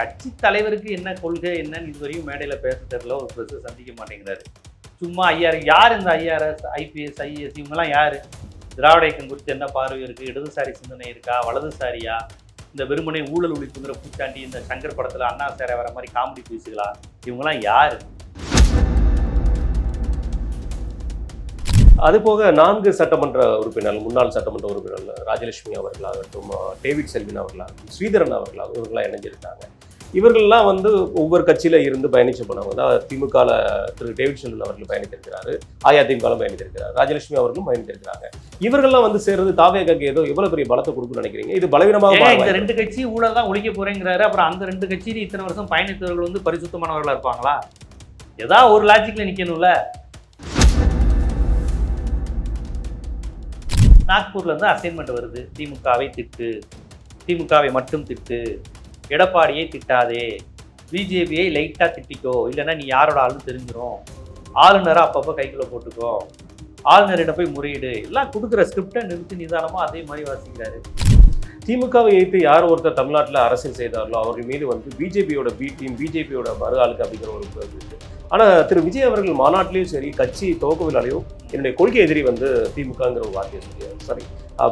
கட்சி தலைவருக்கு என்ன கொள்கை என்னன்னு இதுவரையும் மேடையில் பேச தெரியல. ஒரு ப்ரெஸ் சந்திக்க மாட்டேங்கிறாரு. சும்மா ஐஆர் யார் இந்த ஐஆர்எஸ் ஐபிஎஸ் ஐஏஎஸ் இவங்கெல்லாம் யார்? திராவிட இயக்கம் குறித்து என்ன பார்வை இருக்குது இடதுசாரி சிந்தனை இருக்கா? வலதுசாரியா? இந்த வெறுமனை ஊழல் ஒழிப்புங்கிற பூச்சாண்டி இந்த சங்கர் படத்தில் அண்ணா சேர வர மாதிரி காமெடி பேசுகளா? இவங்கெல்லாம் யார்? அதுபோக நான்கு சட்டமன்ற உறுப்பினர்கள் முன்னாள் சட்டமன்ற உறுப்பினர்கள் ராஜலட்சுமி அவர்களாகட்டும் டேவிட் செல்வின் அவர்களாகட்டும் ஸ்ரீதரன் அவர்களாக இவர்களாக இணைஞ்சிருக்காங்க. இவர்கள்லாம் வந்து ஒவ்வொரு கட்சியில இருந்து பயணிச்ச போனவங்க தான். திமுகல திரு டேவிட் செல்வன் அவர்கள் பயணித்திருக்கிறாரு. அதிமுக பயணித்திருக்கிறார். ராஜலட்சுமி அவர்களும் பயணித்திருக்கிறாங்க. இவர்கள்லாம் வந்து சேர்றது தாவேகாக்கு ஏதோ எவ்வளவு பெரிய பலத்தை கொடுக்கும்னு நினைக்கிறீங்க? இது பலவீனமாக இந்த ரெண்டு கட்சி ஊழல் தான் ஒழிக்க போறேங்கிறாரு. அப்புறம் அந்த ரெண்டு கட்சியில இத்தனை வருஷம் பயணித்தவர்கள் வந்து பரிசுத்தமானவர்களா இருப்பாங்களா? ஏதாவது ஒரு லாஜிக்ல நிக்கணும்ல. நாக்பூர்ல இருந்து அசைன்மெண்ட் வருது. திமுகவை திட்டு. திமுகவை மட்டும் திட்டு. எடப்பாடியை திட்டாதே. பிஜேபியை லைட்டாக திட்டிக்கோ. இல்லைன்னா நீ யாரோட ஆளுன்னு தெரிஞ்சிடும் ஆளுநரை அப்பப்போ கைக்குள்ள போட்டுக்கோ. ஆளுநரிடம் போய் முறையீடு. எல்லாம் கொடுக்குற ஸ்கிரிப்டை நிறுத்தி நிதானமாக அதே மாதிரி வாசிக்கிறாரு. திமுகவை எதிர்த்து யார் ஒருத்தர் தமிழ்நாட்டில் அரசியல் செய்தார்களோ அவர்கள் மீது வந்து பிஜேபியோட பி டீம் பிஜேபியோட மறு ஆளுக்கு அப்படிங்கிற ஒரு இது ஆனால் திரு விஜய் அவர்கள் மாநாட்டிலையும் சரி கட்சி துவக்க விழாலையும் என்னுடைய கொள்கை எதிரி வந்து திமுகங்கிற ஒரு வார்த்தையை சொல்லியார் சாரி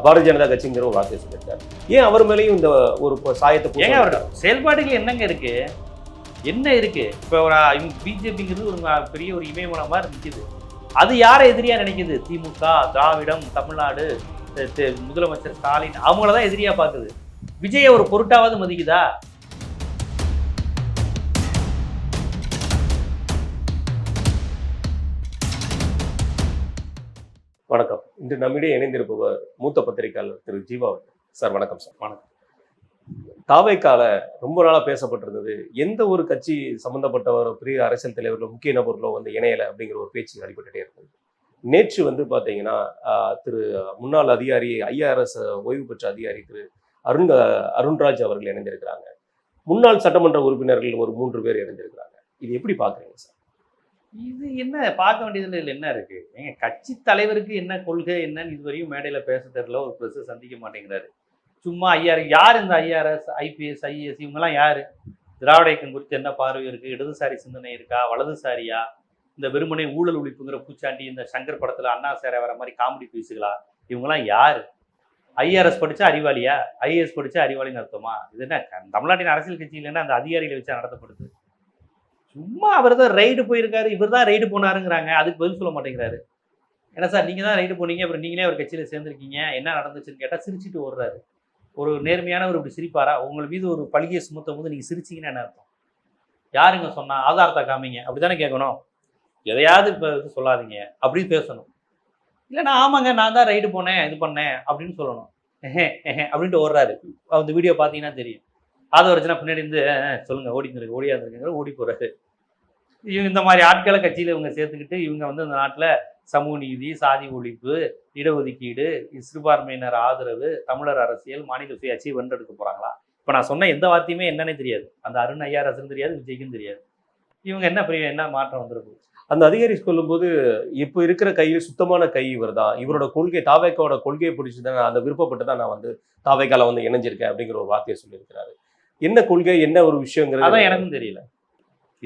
பாரதிய ஜனதா கட்சிங்கிற ஒரு வார்த்தையை சொல்லியிருக்காரு. ஏன் அவர் மேலேயும் இந்த ஒரு சாயத்தை ஏங்க அவரோட செயல்பாடுகள் என்னங்க இருக்கு? என்ன இருக்கு? இப்போ ஒரு பிஜேபிங்கிறது ஒரு பெரிய ஒரு இமயமனம் மாதிரி நிற்குது அது யாரை எதிரியா நினைக்குது? திமுக திராவிடம் தமிழ்நாடு முதலமைச்சர் ஸ்டாலின் அவங்கள தான் எதிரியா பார்க்குது. விஜயை ஒரு பொருட்டாவது மதிக்குதா? வணக்கம். இன்று நம்மிடையே இணைந்திருப்பவர் மூத்த பத்திரிகையாளர் திரு ஜீவா அவர்கள். சார் வணக்கம் சார். வணக்கம். தாவைக்கால ரொம்ப நாளா பேசப்பட்டிருந்தது. எந்த ஒரு கட்சி சம்பந்தப்பட்ட ஒரு பெரிய அரசியல் தலைவர்களோ முக்கிய நபர்களோ வந்து இணையல அப்படிங்கிற ஒரு பேச்சு அடிபட்டுட்டே இருக்குது நேற்று வந்து பார்த்தீங்கன்னா திரு முன்னாள் அதிகாரி ஐஆர்எஸ் ஓய்வு பெற்ற அதிகாரி திரு அருண் அருண்ராஜ் அவர்கள் இணைந்திருக்கிறாங்க. முன்னாள் சட்டமன்ற உறுப்பினர்கள் ஒரு மூன்று பேர் இணைந்திருக்கிறாங்க. இது எப்படி பாக்குறீங்க சார்? இது என்ன பார்க்க வேண்டியதுல என்ன இருக்கு? எங்க கட்சி தலைவருக்கு என்ன கொள்கை என்னன்னு இதுவரையும் மேடையில் பேச தெரியல ஒரு ப்ரெஸ் சந்திக்க மாட்டேங்கிறாரு. சும்மா ஐஆர் யார் இந்த ஐஆர்எஸ் ஐபிஎஸ் ஐஏஎஸ் இவங்கெல்லாம் யாரு? திராவிட இயக்கம் குறித்து என்ன பார்வை இருக்கு? இடதுசாரி சிந்தனை இருக்கா? வலதுசாரியா? இந்த வெறுமனை ஊழல் ஒழிப்புங்கிற பூச்சாண்டி இந்த சங்கர் படத்தில் அண்ணா சேர வர மாதிரி காமெடி பீஸுகளா இவங்கெல்லாம் யார்? ஐஆர்எஸ் படித்தா அறிவாளியா? ஐஏஎஸ் படித்தா அறிவாளின்னு அர்த்தமா? இது என்ன தமிழ்நாட்டின் அரசியல் கட்சி இல்லைன்னா அந்த அதிகாரிகளை வச்சா நடத்தப்படுது. சும்மா அவர் தான் ரைடு போயிருக்காரு இவர் தான் ரைடு போனாருங்கிறாங்க. அதுக்கு பதில் சொல்ல மாட்டேங்கிறாரு. என்ன சார் நீங்கள் தான் ரைடு போனீங்க அப்புறம் நீங்களே அவர் கட்சியில் சேர்ந்துருக்கீங்க. என்ன நடந்துச்சுன்னு கேட்டால் சிரிச்சிட்டு ஓடுறாரு. ஒரு நேர்மையானவர் இப்படி சிரிப்பாரா? உங்கள் மீது ஒரு பழியை சுமத்தும் போது நீங்கள் சிரிச்சீங்கன்னா என்ன அர்த்தம்? யாருங்க சொன்னால் ஆதாரத்தை காமிங்க. அப்படி தானே கேட்கணும்? எதையாவது இப்போ இது சொல்லாதீங்க அப்படின்னு பேசணும். இல்லைன்னா ஆமாங்க நான் தான் ரைடு போனேன் இது பண்ணேன் அப்படின்னு சொல்லணும். அப்படின்ட்டு ஓடுறாரு. அந்த வீடியோ பார்த்தீங்கன்னா தெரியும். அதை வச்சுனா பின்னாடி இருந்து "அஹ், சொல்லுங்க ஓடிங்க ஓடியாந்துருங்க ஓடி போறாரு. இவங்க இந்த மாதிரி ஆட்களை கட்சியில் இவங்க சேர்த்துக்கிட்டு இவங்க வந்து இந்த நாட்டில் சமூக நீதி சாதி ஒழிப்பு இடஒதுக்கீடு சிறுபான்மையினர் ஆதரவு தமிழர் அரசியல் மாநில சுயாட்சியை வென்றெடுக்க போகிறாங்களா இப்போ நான் சொன்ன எந்த வார்த்தையுமே என்னன்னே தெரியாது. அந்த அருண் ஐயாரசன் தெரியாது விஜய்க்கும் தெரியாது. இவங்க என்ன பெரிய என்ன மாற்றம் வந்துருக்கு அந்த அதிகாரி சொல்லும்போது இப்போ இருக்கிற கையில் சுத்தமான கை இவர் தான் இவரோட கொள்கை தாவேக்காவோட கொள்கையை பிடிச்சி தான் அந்த விருப்பப்பட்டு தான் நான் வந்து தாவேக்கால வந்து இணைஞ்சிருக்கேன் அப்படிங்கிற ஒரு வார்த்தையை சொல்லியிருக்கிறாரு. என்ன கொள்கை என்ன ஒரு விஷயங்கிறது அதான் எனக்கும் தெரியல.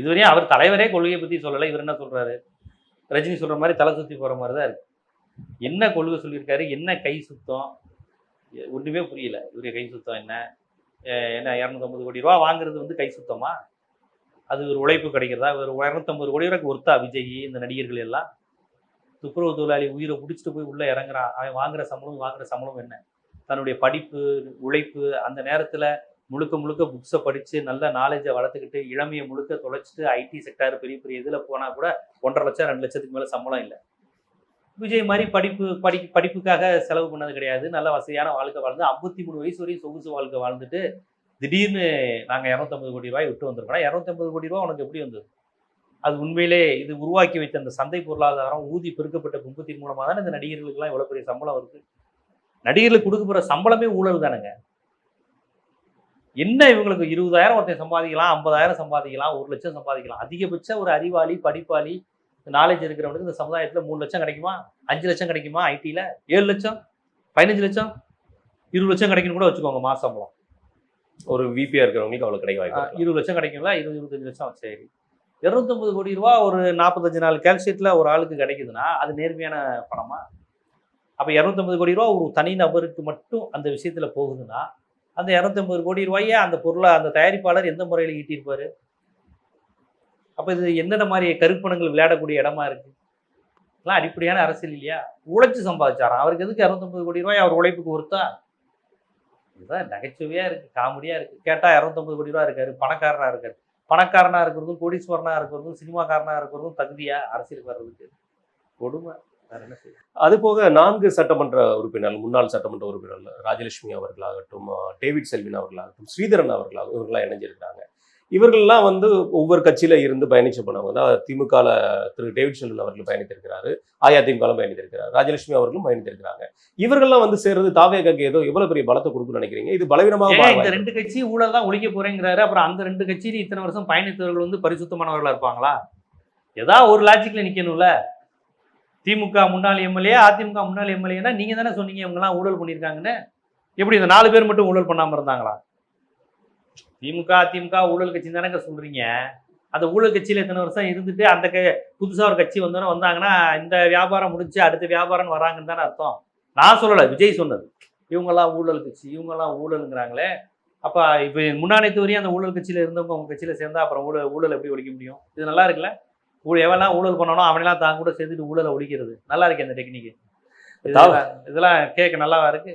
இதுவரையும் அவர் தலைவரே கொள்கையை பத்தி சொல்லலை. இவர் என்ன சொல்றாரு? ரஜினி சொல்ற மாதிரி தலை சுத்தி போற மாதிரி தான் இருக்கு. என்ன கொள்கை சொல்லியிருக்காரு? என்ன கை சுத்தம்? ஒன்றுமே ஒண்ணுமே புரியல. இவருடைய கை சுத்தம் என்ன? என்ன இரநூத்தம்பது கோடி ரூபா வாங்குறது வந்து கை சுத்தமா? அது ஒரு உழைப்பு கிடைக்கிறதா? ஒரு இரநூத்தம்பது கோடி ரூபாய்க்கு ஒருத்தா விஜய் இந்த நடிகர்கள் எல்லாம்? துப்புரவு தொழிலாளி உயிரை பிடிச்சிட்டு போய் உள்ளே இறங்குறான் அவன் வாங்குற சம்பளம் வாங்குற சம்பளம் என்ன? தன்னுடைய படிப்பு உழைப்பு அந்த நேரத்தில் முழுக்க முழுக்க புக்ஸை படித்து நல்ல நாலேஜை வளர்த்துக்கிட்டு இளமையை முழுக்க தொலைச்சிட்டு ஐடி செக்டார் பெரிய பெரிய இதில் போனால் கூட ஒன்றரை லட்சம் ரெண்டு லட்சத்துக்கு மேலே சம்பளம் இல்லை. விஜய் மாதிரி படிப்பு படி படிப்புக்காக செலவு பண்ணது கிடையாது. நல்ல வசதியான வாழ்க்கை வாழ்ந்து ஐம்பத்தி மூணு வயசு வரையும் சொகுசு வாழ்க்கை வாழ்ந்துட்டு திடீர்னு நாங்கள் இரநூத்தம்பது கோடி ரூபாய் விட்டு வந்திருக்கோம் இரநூத்தம்பது கோடி ரூபா உனக்கு எப்படி வந்தது? அது உண்மையிலே இது உருவாக்கி வைத்த அந்த சந்தை பொருளாதாரம் ஊதி பெருக்கப்பட்ட கும்பத்தின் மூலமாக தானே இந்த நடிகர்களுக்கெல்லாம் இவ்வளோ பெரிய சம்பளம் வருது நடிகர்களுக்கு கொடுக்க போகிற சம்பளமே ஊழல் தானேங்க. என்ன இவங்களுக்கு இருபதாயிரம் ஒருத்தன் சம்பாதிக்கலாம் ஐம்பதாயிரம் சம்பாதிக்கலாம் ஒரு லட்சம் சம்பாதிக்கலாம். அதிகபட்ச ஒரு அறிவாளி படிப்பாளி நாலேஜ் இருக்கிறவனுக்கு இந்த சமுதாயத்தில் மூணு லட்சம் கிடைக்குமா? அஞ்சு லட்சம் கிடைக்குமா? ஐடியில் ஏழு லட்சம்? பதினஞ்சு லட்சம்? இருபது லட்சம் கிடைக்குன்னு கூட வச்சுக்கோங்க மாதம் சம்பளம். ஒரு விபியா இருக்கிறவங்களுக்கு அவ்வளவு கிடைக்க வாய்ப்பு. இருபது லட்சம் கிடைக்குங்களா இருபது இருபத்தஞ்சு லட்சம் சரி. இருநூத்தொம்பது கோடி ரூபா ஒரு நாற்பத்தஞ்சு நாள் கேல்ஷீட்டில் ஒரு ஆளுக்கு கிடைக்குதுன்னா அது நேர்மையான பணமா? அப்போ இரநூத்தம்பது கோடி ரூபா ஒரு தனி நபருக்கு மட்டும் அந்த விஷயத்தில் போகுதுன்னா அந்த இரநூத்தம்பது கோடி ரூபாயை அந்த பொருளை அந்த தயாரிப்பாளர் எந்த முறையில் ஈட்டியிருப்பாரு? அப்போ இது என்னென்ன மாதிரி கருப்பணங்கள் விளையாடக்கூடிய இடமா இருக்கு? இதெல்லாம் அடிப்படையான அரசியல் இல்லையா? உழைச்சு சம்பாதிச்சாராம். அவருக்கு எதுக்கு இரநூத்தம்பது கோடி ரூபாய் அவர் உழைப்புக்கு ஒருத்தா இதுதான் நகைச்சுவையாக இருக்குது காமெடியாக இருக்குது கேட்டால் இரநூத்தம்பது கோடி ரூபா இருக்காரு பணக்காரனாக இருக்காரு. பணக்காரனாக இருக்கிறதும் கோடீஸ்வரனாக இருக்கிறதும் சினிமாக்காரனாக இருக்கிறதும் தகுதியாக அரசியலுக்கு வர்றதுக்கு கொடுமை. அது போக நான்கு சட்டமன்ற உறுப்பினர்கள் முன்னாள் சட்டமன்ற உறுப்பினர்கள் ராஜலட்சுமி அவர்களாகட்டும் டேவிட் செல்வின் அவர்களாகட்டும் ஸ்ரீதரன் அவர்களாகட்டும் இவர்களாக இணைஞ்சிருக்கிறாங்க. இவர்கள்லாம் வந்து ஒவ்வொரு கட்சியில இருந்து பயணிச்ச போனவங்க தான். திமுகல திரு டேவிட் செல்வன் அவர்கள் பயணித்திருக்கிறாரு அஇஅதிமுக பயணித்திருக்கிறார் ராஜலட்சுமி அவர்களும் பயணித்திருக்கிறாங்க. இவர்கள்லாம் வந்து சேர்றது தாவேகாக்கு ஏதோ எவ்வளவு பெரிய பலத்தை கொடுக்கும்னு நினைக்கிறீங்க? இது பலவீனமாக இந்த ரெண்டு கட்சி ஊழல் தான் ஒழிக்க போறேங்கிறாரு. அப்புறம் அந்த ரெண்டு கட்சியில இத்தனை வருஷம் பயணித்தவர்கள் வந்து பரிசுத்தமானவர்களா இருப்பாங்களா? ஏதாவது ஒரு லாஜிக்ல நிக்கணும்ல. திமுக முன்னாள் எம்எல்ஏ அதிமுக முன்னாள் எம்எல்ஏனா நீங்க தானே சொன்னீங்க இவங்கெல்லாம் ஊழல் பண்ணியிருக்காங்கன்னு. எப்படி இந்த நாலு பேர் மட்டும் ஊழல் பண்ணாம இருந்தாங்களா? திமுக அதிமுக ஊழல் கட்சி தானங்க சொல்றீங்க. அந்த ஊழல் கட்சியில இத்தனை வருஷம் இருந்துட்டு அந்த க புதுசா ஒரு கட்சி வந்தோன்னே வந்தாங்கன்னா இந்த வியாபாரம் முடிஞ்சு அடுத்த வியாபாரம் வராங்கன்னு தானே அர்த்தம். நான் சொல்லலை விஜய் சொன்னது. இவங்கெல்லாம் ஊழல் கட்சி இவங்கெல்லாம் ஊழலுங்கிறாங்களே. அப்போ இப்போ முன்னாடி வரையும் அந்த ஊழல் கட்சியில் இருந்தவங்க உங்க கட்சியில் சேர்ந்தா அப்புறம் ஊழல் ஊழல் எப்படி ஒழிக்க முடியும்? இது நல்லா இருக்குல்ல? ஊழல் எவெல்லாம் ஊழல் பண்ணணும் அவனெல்லாம் தான் கூட சேர்ந்துட்டு ஊழலை ஒழிக்கிறது. நல்லா இருக்கு அந்த டெக்னிக். இதெல்லாம் இதெல்லாம் கேட்க நல்லாவா இருக்கு?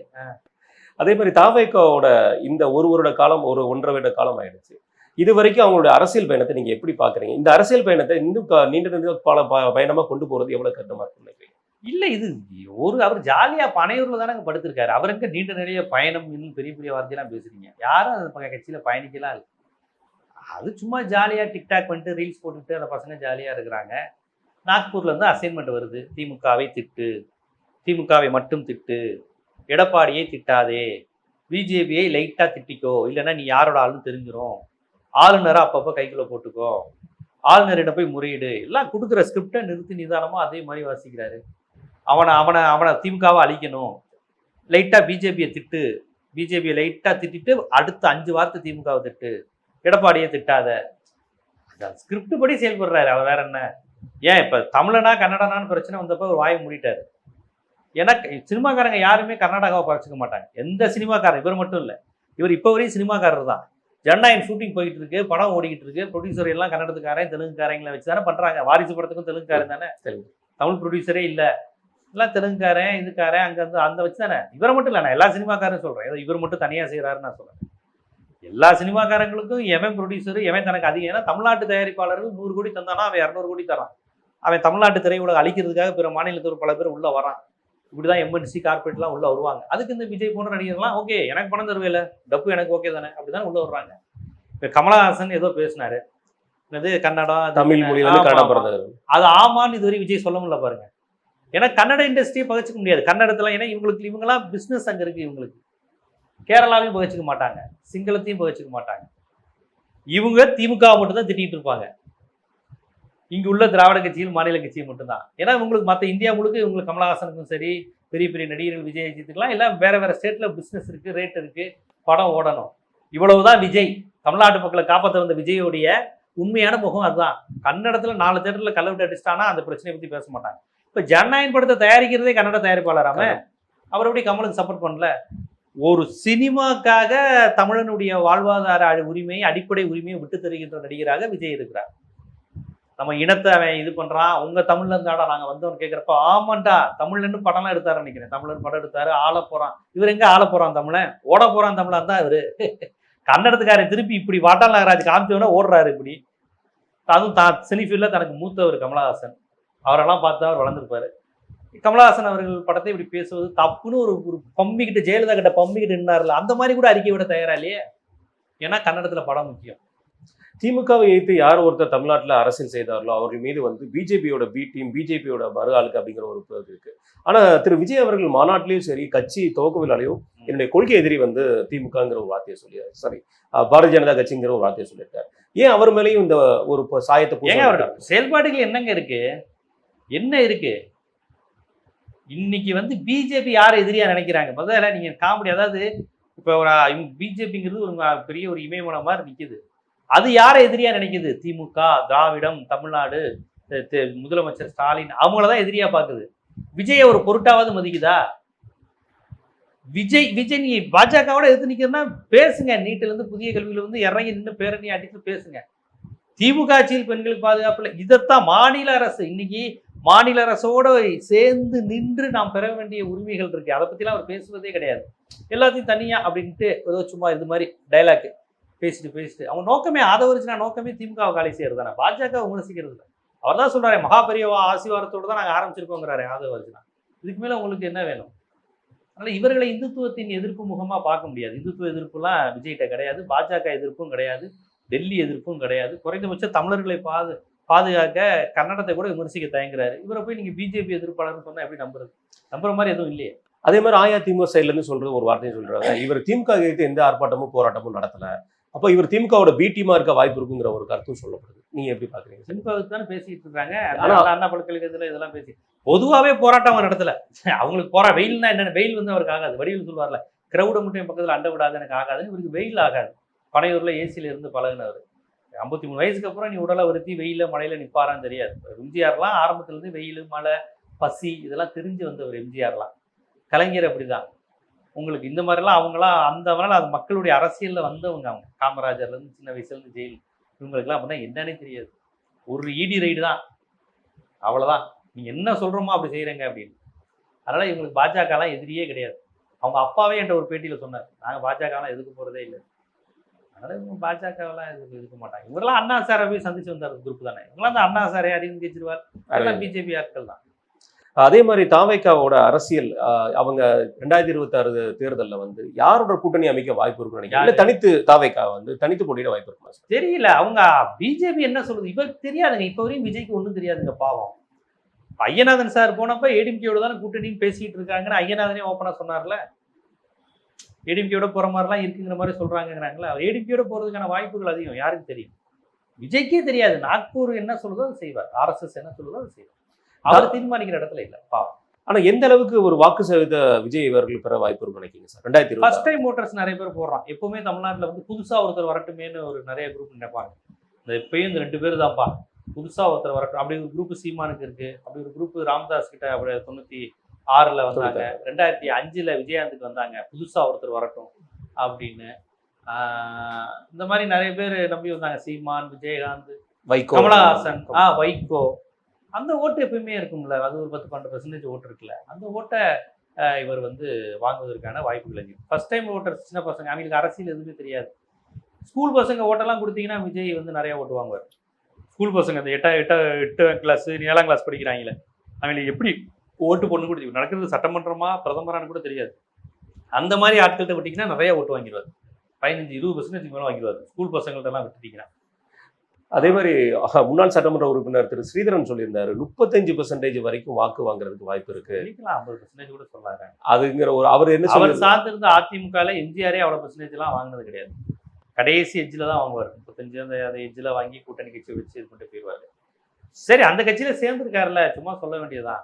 அதே மாதிரி தாவேக்காவோட இந்த ஒரு வருட காலம் ஒரு ஒன்றரை வருட காலம் ஆயிடுச்சு. இது வரைக்கும் அவங்களோட அரசியல் பயணத்தை நீங்கள் எப்படி பார்க்குறீங்க இந்த அரசியல் பயணத்தை இன்னும் நீண்ட நீண்ட பல ப- கொண்டு போகிறது எவ்வளோ கட்டமாக இருக்கு நினைக்கிறீங்க? இது ஒரு அவர் ஜாலியாக பனையூரில் தானே படுத்திருக்காரு. அவருக்கு நீண்ட நிறைய பயணம் இன்னும் பெரிய பெரிய வார்த்தையெல்லாம் பேசுறீங்க. யாரும் அந்த கட்சியில் பயணிக்கலாம் இல்லை. அது சும்மா ஜாலியாக டிக்டாக் பண்ணிட்டு ரீல்ஸ் போட்டுக்கிட்டு அந்த பசங்க ஜாலியாக இருக்கிறாங்க. நாக்பூர்லேருந்து அசைன்மெண்ட் வருது. திமுகவை திட்டு திமுகவை மட்டும் திட்டு எடப்பாடியை திட்டாதே. பிஜேபியை லைட்டாக திட்டிக்கோ. இல்லைன்னா நீ யாரோட ஆளுன்னு தெரிஞ்சிடும் ஆளுநரை அப்பப்போ கைக்குள்ள போட்டுக்கோ. ஆளுநரிடம் போய் முறையீடு. எல்லாம் கொடுக்குற ஸ்கிரிப்டை நிறுத்தி நிதானமாக அதே மாதிரி வாசிக்கிறாரு. அவனை அவனை அவனை திமுகவை அழிக்கணும். லைட்டாக பிஜேபியை திட்டு. பிஜேபியை லைட்டாக திட்டிட்டு அடுத்த அஞ்சு வார்த்தை திமுகவை திட்டு. எடப்பாடியை திட்டாத. ஸ்கிரிப்ட் படி செயல்படுறாரு. அவர் வேற என்ன? ஏன் இப்போ தமிழனா கன்னடனான்னு பிரச்சனை வந்தப்போ ஒரு வாயை மூடிட்டாரு. ஏன்னா சினிமாக்காரங்க யாருமே கர்நாடகாவை பறிச்சுக்க மாட்டாங்க. எந்த சினிமாக்காரன்? இவர் மட்டும் இல்லை. இவர் இப்போ வரையும் சினிமாக்காரர் தான். ஜனநாயகம் ஷூட்டிங் போயிட்டு இருக்கு படம் ஓடிக்கிட்டு இருக்கு. ப்ரொடியூசர் எல்லாம் கன்னடத்துக்காரன் தெலுங்குக்காரங்களை வச்சு தானே பண்றாங்க. வாரிசு படத்துக்கும் தெலுங்குக்காரன் தானே. தெலுங்கு. தமிழ் ப்ரொடியூசரே இல்ல. எல்லாம் தெலுங்குக்காரன் இதுக்காரன் அங்க இருந்து அந்த வச்சு தானே. இவரை மட்டும் இல்லை நான் எல்லா சினிமாக்காரரும் சொல்றேன். ஏதோ இவர் மட்டும் தனியா செய்யறாருன்னு நான் சொல்றேன். எல்லா சினிமாக்காரங்களுக்கும் எவன் ப்ரொடியூசர் எவன் தனக்கு அதிகம்? ஏன்னா தமிழ்நாட்டு தயாரிப்பாளர்கள் நூறு கோடி தந்தானா? அவன் இரநூறு கோடி தரான். அவன் தமிழ்நாட்டு திரையுலக அழிக்கிறதுக்காக பிற மாநிலத்தோர் பல பேர் உள்ள வரான். இப்படிதான் எம்என்சி கார்பரேட்லாம் உள்ள வருவாங்க. அதுக்கு இந்த விஜய் போன்ற நடிகர்லாம் ஓகே எனக்கு பணம் தருவேல டப்பு எனக்கு ஓகே தானே அப்படிதானே உள்ள வர்றாங்க. இப்போ கமலஹாசன் ஏதோ பேசினாரு. என்னது கன்னடம் தமிழ்? மொழியில அது ஆமான்னு இதுவரை விஜய் சொல்ல முடியல பாருங்க. ஏன்னா கன்னட இண்டஸ்ட்ரியை பகச்சிக்க முடியாது. கன்னடத்துல ஏன்னா இவங்களுக்கு இவங்கெல்லாம் பிசினஸ் அங்க இருக்கு இவங்களுக்கு. கேரளாவையும் பகச்சிக்க மாட்டாங்க. சிங்களத்தையும் பகச்சிக்க மாட்டாங்க. இவங்க திமுக மட்டும் தான் திட்டிட்டு இருப்பாங்க. இங்க உள்ள திராவிட கட்சிகள் மாநில கட்சிகள் மட்டும்தான். ஏன்னா உங்களுக்கு மற்ற இந்தியா முழுக்க இவங்களுக்கு கமலஹாசனுக்கும் சரி பெரிய பெரிய நடிகர்கள் விஜய் அஜித்துக்கெல்லாம் எல்லாம் வேற வேற ஸ்டேட்ல பிசினஸ் இருக்கு ரேட் இருக்கு படம் ஓடணும். இவ்வளவுதான் விஜய். தமிழ்நாட்டு மக்களை காப்பாற்ற வந்த விஜயோடைய உண்மையான முகம் அதுதான். கன்னடத்துல நாலு தேட்டர்ல கல்லவிட்டு அடிச்சிட்டானா அந்த பிரச்சனையை பத்தி பேச மாட்டாங்க. இப்ப ஜனநாயகம் படத்தை தயாரிக்கிறதே கன்னட தயாரிப்பாளராம அவர் எப்படி கமலுக்கு சப்போர்ட் பண்ணல? ஒரு சினிமாக்காக தமிழனுடைய வாழ்வாதார உரிமையை அடிப்படை உரிமையை விட்டு தருகின்ற நடிகராக விஜய் இருக்கிறார். நம்ம இனத்தை அவன் இது பண்ணுறான் உங்கள் தமிழ்ல இருந்தாடா நாங்கள் வந்தோம்னு கேட்குறப்ப ஆமாண்டா தமிழ்ல படம்லாம் எடுத்தாரு நினைக்கிறேன். தமிழன் படம் எடுத்தாரு ஆள போகிறான் இவர் எங்கே ஆள போகிறான் தமிழன் ஓட போகிறான் தமிழன் தான் இவரு. கன்னடத்துக்காரன் திருப்பி இப்படி வாட்டாள் நாகராஜ் காமிச்சவனே ஓடுறாரு இப்படி. அதுவும் தான் சினிஃபீல்டில் தனக்கு மூத்தவர் கமலஹாசன். அவரெல்லாம் பார்த்து அவர் வளர்ந்துருப்பாரு. கமலஹாசன் அவர்கள் படத்தை இப்படி பேசுவது தப்புன்னு ஒரு ஒரு பம்பிக்கிட்ட ஜெயலலிதா கிட்ட பம்பிக்கிட்டு நின்னார்ல. அந்த மாதிரி கூட அறிக்கை விட தயாரா இல்லையே? ஏன்னா கன்னடத்தில் படம் முக்கியம். திமுகவை எதிர்த்து யார் ஒருத்தர் தமிழ்நாட்டுல அரசியல் செய்தார்களோ அவர்கள் மீது வந்து பிஜேபியோட பி டீம் பிஜேபியோட மறு ஆளுக்கு அப்படிங்கிற ஒரு இருக்கு. ஆனா திரு விஜய் அவர்கள் மாநாட்டிலையும் சரி கட்சி துவக்க விழாலையும் என்னுடைய கொள்கை எதிரி வந்து திமுகங்கிற ஒரு வார்த்தையை சொல்லி சாரி பாரதிய ஜனதா கட்சிங்கிற ஒரு வார்த்தையை சொல்லியிருக்காரு ஏன் அவர் மேலேயும் இந்த ஒரு சாயத்தை ஏங்க வேண்டாம்? செயல்பாடுகள் என்னங்க இருக்கு? என்ன இருக்கு? இன்னைக்கு வந்து பிஜேபி யாரை எதிரியா நினைக்கிறாங்க? முதல்ல நீங்க காமெடி அதாவது இப்போ ஒரு பிஜேபிங்கிறது ஒரு பெரிய ஒரு இமயமலை மாதிரி நிக்குது. அது யாரை எதிரியா நினைக்குது? திமுக திராவிடம் தமிழ்நாடு முதலமைச்சர் ஸ்டாலின் அவங்கள தான் எதிரியா பார்க்குது. விஜய் ஒரு பொருட்டாவது மதிக்குதா? விஜய் விஜய் நீ பாஜகவோட எதிர்த்து நிற்கிறதுனா பேசுங்க. நீட்டில இருந்து புதிய கல்வியில வந்து இறங்கி நின்று பேரணி அடித்து பேசுங்க. திமுக ஆட்சியில் பெண்களுக்கு பாதுகாப்புல இதைத்தான் மாநில அரசு. இன்னைக்கு மாநில அரசோட சேர்ந்து நின்று நாம் பெற வேண்டிய உரிமைகள் இருக்கு. அதை பத்திலாம் அவர் பேசுவதே கிடையாது. எல்லாத்தையும் தனியா அப்படின்ட்டு ஏதோ சும்மா இது மாதிரி டைலாக் பேசிட்டு பேசிட்டு. அவன் நோக்கமே ஆதவரிச்சுனா நோக்கமே திமுக காலி செய்யறது தானே பாஜக விமர்சிக்கிறது இல்லை அவர் தான் சொல்றாரு மகாபெரியவா ஆசீர்வாதத்தோடு தான் நாங்க ஆரம்பிச்சிருக்கோங்கிறாரு ஆதவரிச்சுனா இதுக்கு மேல உங்களுக்கு என்ன வேணும்? அதனால இவர்களை இந்துத்துவத்தின் எதிர்ப்பு முகமா பார்க்க முடியாது. இந்துத்துவ எதிர்ப்புலாம் விஜய்கிட்ட கிடையாது பாஜக எதிர்ப்பும் கிடையாது டெல்லி எதிர்ப்பும் கிடையாது. குறைந்தபட்சம் தமிழர்களை பாது பாதுகாக்க கன்னடத்தை கூட விமர்சிக்க தயங்குறாரு. இவரை போய் நீங்க பிஜேபி எதிர்ப்பாளர்னு சொன்னால் எப்படி நம்புறது? நம்புற மாதிரி எதுவும் இல்லையே. அதே மாதிரி அஇஅதிமுக சைட்லேருந்து இருந்து ஒரு வார்த்தையை சொல்கிறாங்க இவர் திமுக எதிர்த்து எந்த ஆர்ப்பாட்டமும் போராட்டமும் நடத்தல. அப்ப இவர் திமுகவோட பி டீமா இருக்க வாய்ப்பு இருக்குங்கிற ஒரு கருத்தும் சொல்லப்படுது. நீங்க எப்படி பாக்குறீங்க? திமுகவுக்கு தானே பேசிட்டு இருக்காங்க. அண்ணா பல்கலைக்கழகத்துல இதெல்லாம் பேசி பொதுவாவே போராட்டம் அவர் நடத்தல. அவங்களுக்கு போரா வெயில்னா என்னென்ன? வெயில் வந்து அவருக்கு ஆகாது. வடிவில் சொல்வார்ல கிரௌட மட்டும் என் பக்கத்துல அண்ட விடாது எனக்கு ஆகாதுன்னு இவருக்கு வெயில் ஆகாது. பனையூர்ல ஏசில இருந்து பழகுனவர். ஐம்பத்தி மூணு வயசுக்கு அப்புறம் நீ உடலை வருத்தி வெயில மழையில நிப்பாரான்னு தெரியாது. எம்ஜிஆர்லாம் ஆரம்பத்துல இருந்து வெயில் மழை பசி இதெல்லாம் தெரிஞ்சு வந்தவர் எம்ஜிஆர்லாம். கலைஞர் அப்படிதான். உங்களுக்கு இந்த மாதிரிலாம் அவங்களாம் அந்த வரல அது மக்களுடைய அரசியல்ல வந்தவங்க அவங்க. காமராஜர்ல இருந்து சின்ன வயசுல இருந்து ஜெயில். இவங்களுக்குலாம் அப்படின்னா என்னன்னே தெரியாது. ஒரு இடி ரைடு தான். அவ்வளவுதான். நீங்க என்ன சொல்றோமோ அப்படி செய்யறங்க அப்படின்னு. அதனால இவங்களுக்கு பாஜகலாம் எதிரியே கிடையாது. அவங்க அப்பாவே என்கிட்ட ஒரு பேட்டியில சொன்னார். நாங்க பாஜகலாம் எதுக்கு போறதே இல்லை. அதனால இவங்க பாஜகவெல்லாம் எதுக்கு இருக்க மாட்டாங்க. இவரெல்லாம் அண்ணா சாரை போய் சந்திச்சு வந்தார் குரூப் தானே. இவங்களாம் தான் அண்ணா சாரை அரவிந்த் கெஜ்ரிவால் அதெல்லாம் பிஜேபி ஆட்கள் தான். அதே மாதிரி தாவைக்காவோட அரசியல் அவங்க ரெண்டாயிரத்தி இருபத்தி ஆறு தேர்தல்ல வந்து யாரோட கூட்டணி அமைக்க வாய்ப்பு இருக்குன்னு நினைக்கிறேன்? தனித்து தாவைக்கா வந்து தனித்து போட்டியிட வாய்ப்பு இருக்குமா தெரியல. அவங்க பிஜேபி என்ன சொல்லுது? இவருக்கு தெரியாதுங்க இப்ப வரையும் விஜய்க்கு ஒண்ணும் தெரியாதுங்க பாவம். ஐயநாதன் சார் போனப்ப ஏடிஎம்கேயோட தானே கூட்டணின்னு பேசிட்டு இருக்காங்கன்னு ஐயநாதனே ஓப்பனா சொன்னார்ல. ஏடிஎம்கேயோட போற மாதிரிலாம் இருக்குங்கிற மாதிரி சொல்றாங்கிறாங்களா ஏடிஎம்கேயோட போறதுக்கான வாய்ப்புகள் அதிகம். யாருக்கு தெரியும்? விஜய்க்கே தெரியாது. நாக்பூர் என்ன சொல்லுதோ அதை செய்வார். ஆர்எஸ்எஸ் என்ன சொல்லுதோ அதை செய்வார். அவர் தீர்மானிக்கிற இடத்துல இல்ல பாவம். ஆனா எந்த அளவுக்கு ஒரு வாக்கு சதவீத விஜய் அவர்கள் பெற வாய்ப்பு நினைக்கிறீங்க சார்? ரெண்டாயிரத்தி ஃபர்ஸ்ட் டைம் ஓட்டர்ஸ் நிறைய பேர் போடுறான். எப்பவுமே தமிழ்நாட்டுல வந்து புதுசா ஒருத்தர் வரட்டுமேன்னு ஒரு நிறைய குரூப் நினைப்பாங்க. இந்த இப்பயும் இந்த ரெண்டு பேர் தான்ப்பா. புதுசா ஒருத்தர் வரட்டும். அப்படி ஒரு குரூப் சீமானுக்கு இருக்கு. அப்படி ஒரு குரூப் ராமதாஸ் கிட்ட அப்படி தொண்ணூத்தி ஆறுல வந்தாங்க. ரெண்டாயிரத்தி அஞ்சுல விஜயகாந்துக்கு வந்தாங்க. புதுசா ஒருத்தர் வரட்டும் அப்படின்னு. ஆஹ் இந்த மாதிரி நிறைய பேர் நம்பி வந்தாங்க. சீமான் விஜயகாந்த் வைகோ. கமலஹாசன். ஆ வைகோ. அந்த ஓட்டு எப்பயுமே இருக்கும்ல. அது ஒரு பத்து பன்னெண்டு பர்சன்டேஜ் ஓட்டு இருக்குல்ல. அந்த ஓட்டை இவர் வந்து வாங்குவதற்கான வாய்ப்புகள் இருக்கு ஃபர்ஸ்ட் டைம் ஓட்டர் சின்ன பசங்க அவங்களுக்கு அரசியல் எதுவுமே தெரியாது. ஸ்கூல் பசங்க ஓட்டெல்லாம் கொடுத்தீங்கன்னா விஜய் வந்து நிறையா ஓட்டு வாங்குவார். ஸ்கூல் பசங்க அந்த எட்டா எட்டா எட்டு கிளாஸ் ஏழாம் கிளாஸ் படிக்கிறாங்களே. அவங்களுக்கு எப்படி ஓட்டு பொண்ணு கூட நடக்கிறது சட்டமன்றமா பிரதமரானு கூட தெரியாது. அந்த மாதிரி ஆட்கள்கிட்ட விட்டிங்கன்னா நிறைய ஓட்டு வாங்கிடுவார். பதினஞ்சு இருபது பர்சன்டேஜ் மேலே வாங்கிடுவார். ஸ்கூல் பசங்கள்ட்ட விட்டுட்டிங்கன்னா விட்டுட்டீங்கன்னா. அதே மாதிரி அஹ், முன்னாள் சட்டமன்ற உறுப்பினர் திரு. ஸ்ரீதரன் சொல்லியிருந்தாரு முப்பத்தஞ்சு பெர்சன்டேஜ் வரைக்கும் வாக்கு வாங்குறதுக்கு வாய்ப்பு இருக்கு. ஐம்பது பர்சன்டேஜ் கூட சொல்லாங்க அதுங்கிற ஒரு அவர் என்ன அவர் சொல்லி சார்ந்திருந்த அதிமுகல எம்ஜிஆரே அவ்வளவு பெர்சன்டேஜ் எல்லாம் வாங்கினது கிடையாது. கடைசி எஜ்ஜில் தான் வாங்குவார். முப்பத்தஞ்சு அந்த அந்த எஜ்ஜில் வாங்கி கூட்டணி கட்சி வச்சு இது பண்ணிட்டு போயிடுவாரு சரி அந்த கட்சியில சேர்ந்துருக்காருல்ல சும்மா சொல்ல வேண்டியதுதான்.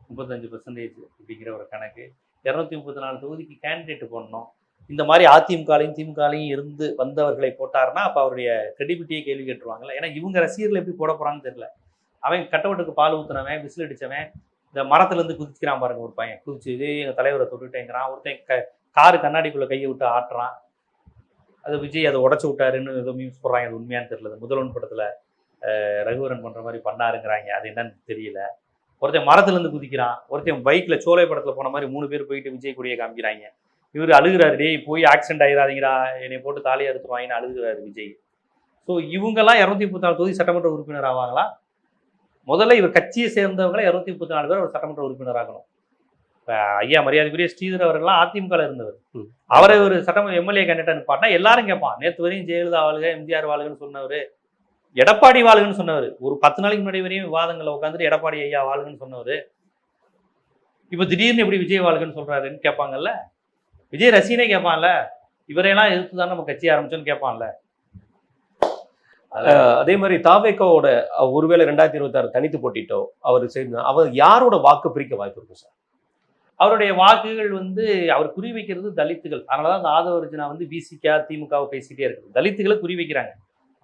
முப்பத்தஞ்சு பெர்சன்டேஜ் அப்படிங்கிற ஒரு கணக்கு. இரநூத்தி முப்பத்தி நாலு தொகுதிக்கு கேண்டிடேட் போடணும். இந்த மாதிரி அதிமுகலையும் திமுகலையும் இருந்து வந்தவர்களை போட்டாருன்னா அப்போ அவருடைய கிரெடிபிலிட்டியை கேள்வி கேட்டுருவாங்கல்ல. ஏன்னா இவங்க ரசிகர்கள் எப்படி போட போகிறான்னு தெரியல. அவன் கட்டவட்டுக்கு பால் ஊற்றுனவன் விசில் அடிச்சவன் இந்த மரத்துலேருந்து குதிக்கிறான் பாருங்க ஒரு பையன். குதிச்சு இதே எங்கள் தலைவரை தொட்டுட்டேங்கிறான். ஒருத்தன் க காரு கண்ணாடிக்குள்ளே கையை விட்டு ஆட்டுறான். அது விஜய் அதை உடச்சி விட்டாருன்னு ஏதோ மீம்ஸ் போடுறாங்க. அது உண்மையான்னு தெரியல. முதல்வன் படத்தில் ரகுவரன் பண்ணுற மாதிரி பண்ணாருங்கிறாங்க. அது என்னன்னு தெரியல. ஒருத்தன் மரத்துலேருந்து குதிக்கிறான். ஒருத்தன் பைக்கில் சோலை படத்தில் போன மாதிரி மூணு பேர் போயிட்டு விஜய் கூடயே காமிக்கிறாங்க. இவர் அழுகுறாரு டேய் போய் ஆக்சிடென்ட் ஆயிராதீங்கடா. என்னை போட்டு தாலி அறுத்துருவாங்கன்னு அழுகுறாரு விஜய். ஸோ இவங்கெல்லாம் இரநூத்தி முப்பத்தி நாலு தொகுதி சட்டமன்ற உறுப்பினர் ஆவாங்களா? முதல்ல இவர் கட்சியை சேர்ந்தவங்களை இரநூத்தி முப்பத்தி நாலு பேர் ஒரு சட்டமன்ற உறுப்பினர் ஆகணும். இப்போ ஐயா மரியாதைக்குரிய ஸ்ரீதர் அவர்கள்லாம் அதிமுகவில் இருந்தவர். அவரை ஒரு சட்டமன்ற எம்எல்ஏ கேண்டிடேட் பாட்டினா எல்லாரும் கேட்பான் நேற்று வரையும் ஜெயலலிதா வாழ்க எம்ஜிஆர் வாழ்கன்னு சொன்னவர். எடப்பாடி வாழ்கன்னு சொன்னவர். ஒரு பத்து நாளைக்கு முன்னாடி வரையும் விவாதங்களில் உட்காந்துட்டு எடப்பாடி ஐயா வாழ்கன்னு சொன்னவர். இப்போ திடீர்னு எப்படி விஜய் வாழ்கன்னு சொல்றாருன்னு கேட்பாங்கல்ல விஜய் ரசிகனே கேட்பான்ல இவரையெல்லாம் எதிர்த்து தான் நம்ம கட்சி ஆரம்பிச்சோன்னு கேட்பான்ல அதே மாதிரி தாவேக்காவோட ஒருவேளை ரெண்டாயிரத்தி இருபத்தி ஆறு தனித்து போட்டிட்டோ அவர் சேர்ந்து அவர் யாரோட வாக்கு பிரிக்க வாய்ப்பு இருக்கும் சார்? அவருடைய வாக்குகள் வந்து அவர் குறி வைக்கிறது தலித்துகள். அதனாலதான் அந்த ஆதவர்ஜனா வந்து பிசிகா திமுகவை பேசிட்டே இருக்குது. தலித்துகளை குறி வைக்கிறாங்க.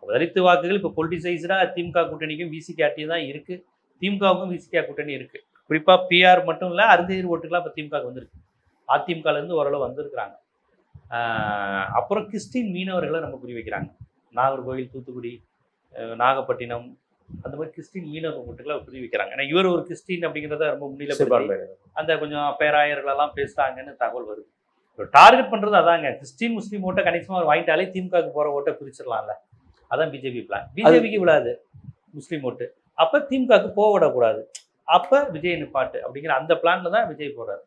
தலித்து வாக்குகள் இப்போ பொலிட்டிசைஸ்டா திமுக கூட்டணிக்கும் விசிகாட்டியும் தான் இருக்கு. திமுகவுக்கும் விசிகா கூட்டணி இருக்கு. குறிப்பா பிஆர் மட்டும் இல்ல அருந்ததிர் ஓட்டுகள்லாம் இப்போ திமுக வந்திருக்கு. அதிமுகல இருந்து ஓரளவு வந்திருக்கிறாங்க. அப்புறம் கிறிஸ்டின் மீனவர்களை நம்ம குறி வைக்கிறாங்க. நாகர்கோவில் தூத்துக்குடி நாகப்பட்டினம் அந்த மாதிரி கிறிஸ்டின் மீனவர் ஓட்டுகளை குறி வைக்கிறாங்க. ஏன்னா இவர் ஒரு கிறிஸ்டின் அப்படிங்கிறத ரொம்ப முன்னிலை அந்த கொஞ்சம் பேராயர்கள் எல்லாம் பேசுறாங்கன்னு தகவல் வருது. டார்கெட் பண்றது அதாங்க. கிறிஸ்டின் முஸ்லீம் ஓட்டை கணிசமா அவர் வாங்கிட்டாலே திமுகவுக்கு போற ஓட்டை பிரிச்சிடலாம்ல. அதான் பிஜேபி பிளான் பிஜேபிக்கு விழாது. முஸ்லீம் ஓட்டு. அப்ப திமுகவுக்கு போக விடக்கூடாது. அப்ப விஜய் நிப்பாட்டு அப்படிங்கிற அந்த பிளான்ல தான் விஜய் போறாரு.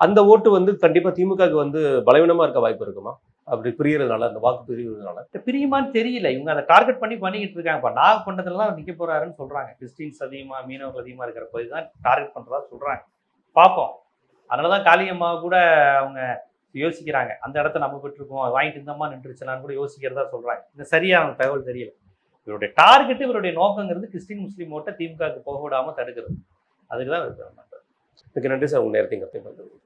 அந்த ஓட்டு வந்து கண்டிப்பா திமுகவுக்கு வந்து பலவீனமா இருக்க வாய்ப்பு இருக்குமா? அப்படி பிரியறதுனால அந்த வாக்கு பிரிவுறதுனால இந்த பிரியுமான்னு தெரியல. இவங்க அதை டார்கெட் பண்ணி பண்ணிக்கிட்டு இருக்காங்க. இப்போ நாகப்பட்டினத்துல தான் நிக்க போறாருன்னு சொல்றாங்க. கிறிஸ்டின்ஸ் அதிகமா மீனவர்கள் அதிகமா இருக்கிற போய் தான் டார்கெட் பண்றதா சொல்றாங்க. பார்ப்போம். அதனால தான் காளியம்மா கூட அவங்க யோசிக்கிறாங்க. அந்த இடத்த நம்ம பெற்றிருக்கோம். வாங்கிட்டு இருந்தோமா நின்றுச்சலான்னு கூட யோசிக்கிறதா சொல்றாங்க. இந்த சரியான தகவல் தெரியல. இவருடைய டார்கெட் இவருடைய நோக்கங்கிறது கிறிஸ்டின் முஸ்லீம் ஓட்டை திமுகவுக்கு போக விடாம தடுக்கிறது. அதுக்கு தான். மிக நன்றி. சார். உங்க நேரத்தையும் கருத்தை